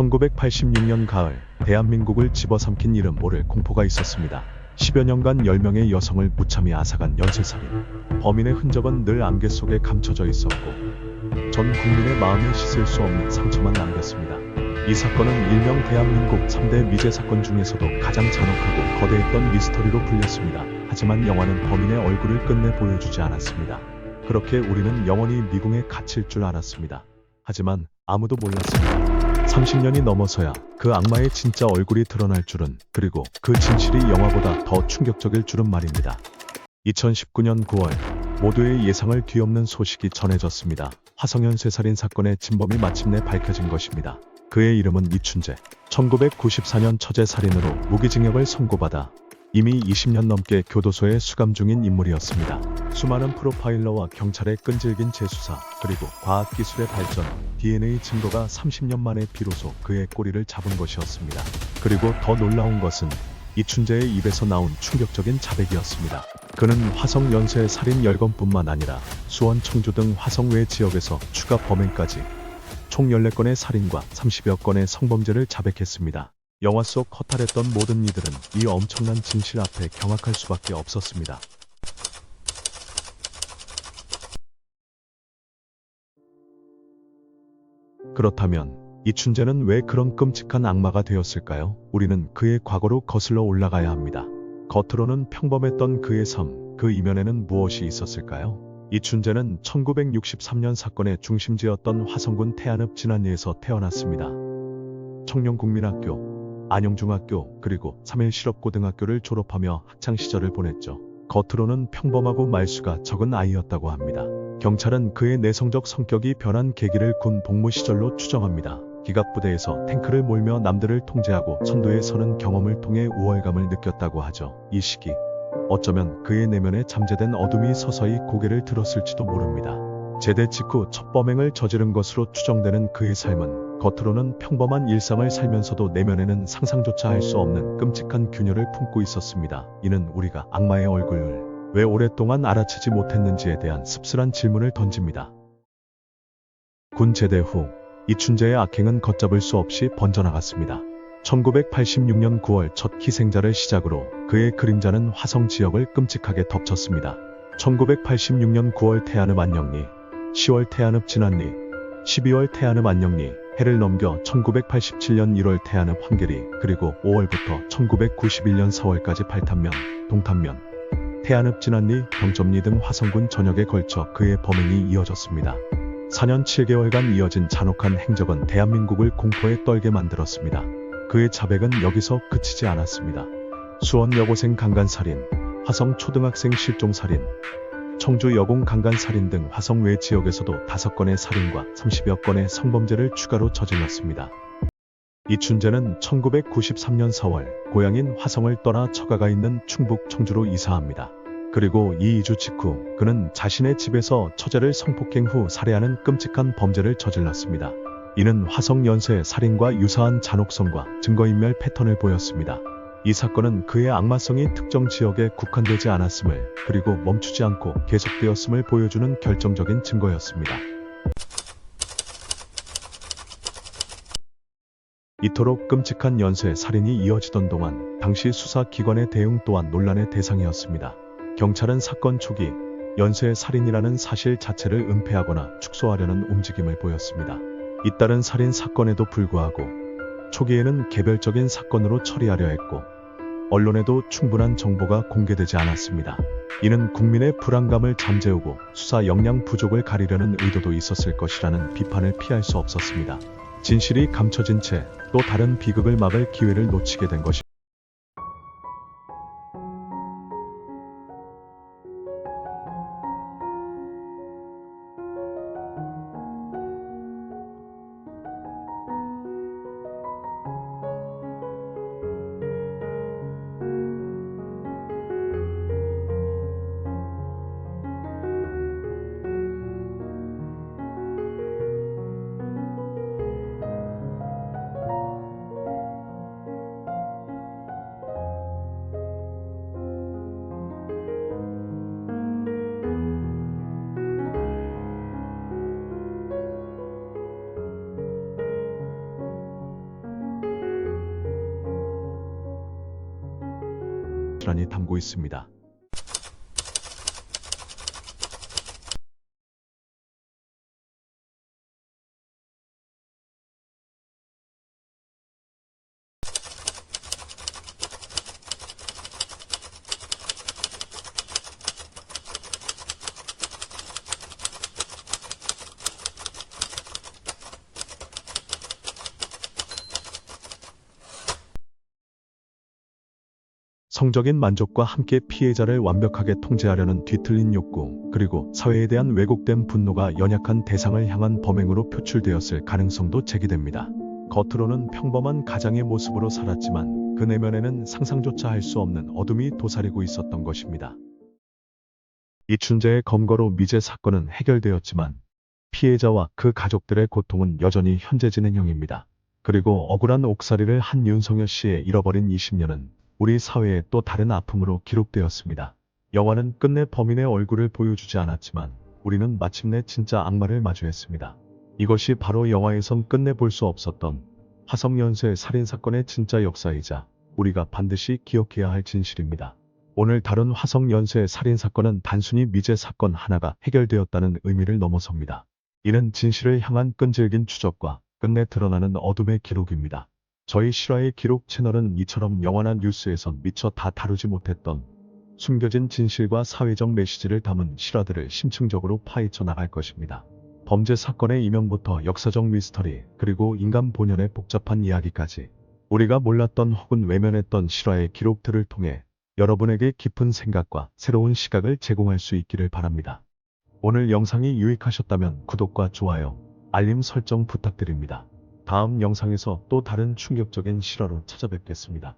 1986년 가을 대한민국을 집어삼킨 이름 모를 공포가 있었습니다. 10여 년간 10명의 여성을 무참히 앗아간 연쇄살인. 범인의 흔적은 늘 안개 속에 감춰져 있었고 전 국민의 마음에 씻을 수 없는 상처만 남겼습니다. 이 사건은 일명 대한민국 3대 미제 사건 중에서도 가장 잔혹하고 거대했던 미스터리로 불렸습니다. 하지만 영화는 범인의 얼굴을 끝내 보여주지 않았습니다. 그렇게 우리는 영원히 미궁에 갇힐 줄 알았습니다. 하지만 아무도 몰랐습니다. 30년이 넘어서야 그 악마의 진짜 얼굴이 드러날 줄은 그리고 그 진실이 영화보다 더 충격적일 줄은 말입니다. 2019년 9월 모두의 예상을 뒤엎는 소식이 전해졌습니다. 화성현 쇠살인 사건의 진범이 마침내 밝혀진 것입니다. 그의 이름은 이춘재. 1994년 처제 살인으로 무기징역을 선고받아 이미 20년 넘게 교도소에 수감 중인 인물이었습니다. 수많은 프로파일러와 경찰의 끈질긴 재수사, 그리고 과학기술의 발전, DNA 증거가 30년 만에 비로소 그의 꼬리를 잡은 것이었습니다. 그리고 더 놀라운 것은 이춘재의 입에서 나온 충격적인 자백이었습니다. 그는 화성 연쇄 살인 열건뿐만 아니라 수원, 청주 등 화성 외 지역에서 추가 범행까지 총 14건의 살인과 30여 건의 성범죄를 자백했습니다. 영화 속 허탈했던 모든 이들은 이 엄청난 진실 앞에 경악할 수밖에 없었습니다. 그렇다면 이춘재는 왜 그런 끔찍한 악마가 되었을까요? 우리는 그의 과거로 거슬러 올라가야 합니다. 겉으로는 평범했던 그의 삶, 그 이면에는 무엇이 있었을까요? 이춘재는 1963년 사건의 중심지였던 화성군 태안읍 진안리에서 태어났습니다. 청룡국민학교, 안영중학교, 그리고 3일 실업고등학교를 졸업하며 학창시절을 보냈죠. 겉으로는 평범하고 말수가 적은 아이였다고 합니다. 경찰은 그의 내성적 성격이 변한 계기를 군 복무 시절로 추정합니다. 기갑부대에서 탱크를 몰며 남들을 통제하고 선두에 서는 경험을 통해 우월감을 느꼈다고 하죠. 이 시기 어쩌면 그의 내면에 잠재된 어둠이 서서히 고개를 들었을지도 모릅니다. 제대 직후 첫 범행을 저지른 것으로 추정되는 그의 삶은 겉으로는 평범한 일상을 살면서도 내면에는 상상조차 할 수 없는 끔찍한 균열을 품고 있었습니다. 이는 우리가 악마의 얼굴을 왜 오랫동안 알아채지 못했는지에 대한 씁쓸한 질문을 던집니다. 군 제대 후 이춘재의 악행은 걷잡을 수 없이 번져나갔습니다. 1986년 9월 첫 희생자를 시작으로 그의 그림자는 화성 지역을 끔찍하게 덮쳤습니다. 1986년 9월 태안읍 안녕리, 10월 태안읍 진안리, 12월 태안읍 안녕리, 해를 넘겨 1987년 1월 태안읍 황계리, 그리고 5월부터 1991년 4월까지 팔탄면, 동탄면, 태안읍 진안리, 병점리 등 화성군 전역에 걸쳐 그의 범행이 이어졌습니다. 4년 7개월간 이어진 잔혹한 행적은 대한민국을 공포에 떨게 만들었습니다. 그의 자백은 여기서 그치지 않았습니다. 수원 여고생 강간살인, 화성 초등학생 실종살인, 청주 여공 강간살인 등 화성 외 지역에서도 5건의 살인과 30여 건의 성범죄를 추가로 저질렀습니다. 이춘재는 1993년 4월 고향인 화성을 떠나 처가가 있는 충북 청주로 이사합니다. 그리고 이 이주 직후 그는 자신의 집에서 처제를 성폭행 후 살해하는 끔찍한 범죄를 저질렀습니다. 이는 화성 연쇄 살인과 유사한 잔혹성과 증거인멸 패턴을 보였습니다. 이 사건은 그의 악마성이 특정 지역에 국한되지 않았음을 그리고 멈추지 않고 계속되었음을 보여주는 결정적인 증거였습니다. 이토록 끔찍한 연쇄 살인이 이어지던 동안 당시 수사기관의 대응 또한 논란의 대상이었습니다. 경찰은 사건 초기 연쇄 살인이라는 사실 자체를 은폐하거나 축소하려는 움직임을 보였습니다. 잇따른 살인 사건에도 불구하고 초기에는 개별적인 사건으로 처리하려 했고 언론에도 충분한 정보가 공개되지 않았습니다. 이는 국민의 불안감을 잠재우고 수사 역량 부족을 가리려는 의도도 있었을 것이라는 비판을 피할 수 없었습니다. 진실이 감춰진 채 또 다른 비극을 막을 기회를 놓치게 된 것입니다. 고스란히 담고 있습니다. 성적인 만족과 함께 피해자를 완벽하게 통제하려는 뒤틀린 욕구, 그리고 사회에 대한 왜곡된 분노가 연약한 대상을 향한 범행으로 표출되었을 가능성도 제기됩니다. 겉으로는 평범한 가장의 모습으로 살았지만 그 내면에는 상상조차 할 수 없는 어둠이 도사리고 있었던 것입니다. 이춘재의 검거로 미제 사건은 해결되었지만 피해자와 그 가족들의 고통은 여전히 현재 진행형입니다. 그리고 억울한 옥살이를 한 윤성열 씨의 잃어버린 20년은 우리 사회의 또 다른 아픔으로 기록되었습니다. 영화는 끝내 범인의 얼굴을 보여주지 않았지만 우리는 마침내 진짜 악마를 마주했습니다. 이것이 바로 영화에선 끝내 볼 수 없었던 화성연쇄 살인사건의 진짜 역사이자 우리가 반드시 기억해야 할 진실입니다. 오늘 다룬 화성연쇄 살인사건은 단순히 미제 사건 하나가 해결되었다는 의미를 넘어섭니다. 이는 진실을 향한 끈질긴 추적과 끝내 드러나는 어둠의 기록입니다. 저희 실화의 기록 채널은 이처럼 영화나 뉴스에선 미처 다 다루지 못했던 숨겨진 진실과 사회적 메시지를 담은 실화들을 심층적으로 파헤쳐 나갈 것입니다. 범죄 사건의 이면부터 역사적 미스터리, 그리고 인간 본연의 복잡한 이야기까지 우리가 몰랐던 혹은 외면했던 실화의 기록들을 통해 여러분에게 깊은 생각과 새로운 시각을 제공할 수 있기를 바랍니다. 오늘 영상이 유익하셨다면 구독과 좋아요, 알림 설정 부탁드립니다. 다음 영상에서 또 다른 충격적인 실화로 찾아뵙겠습니다.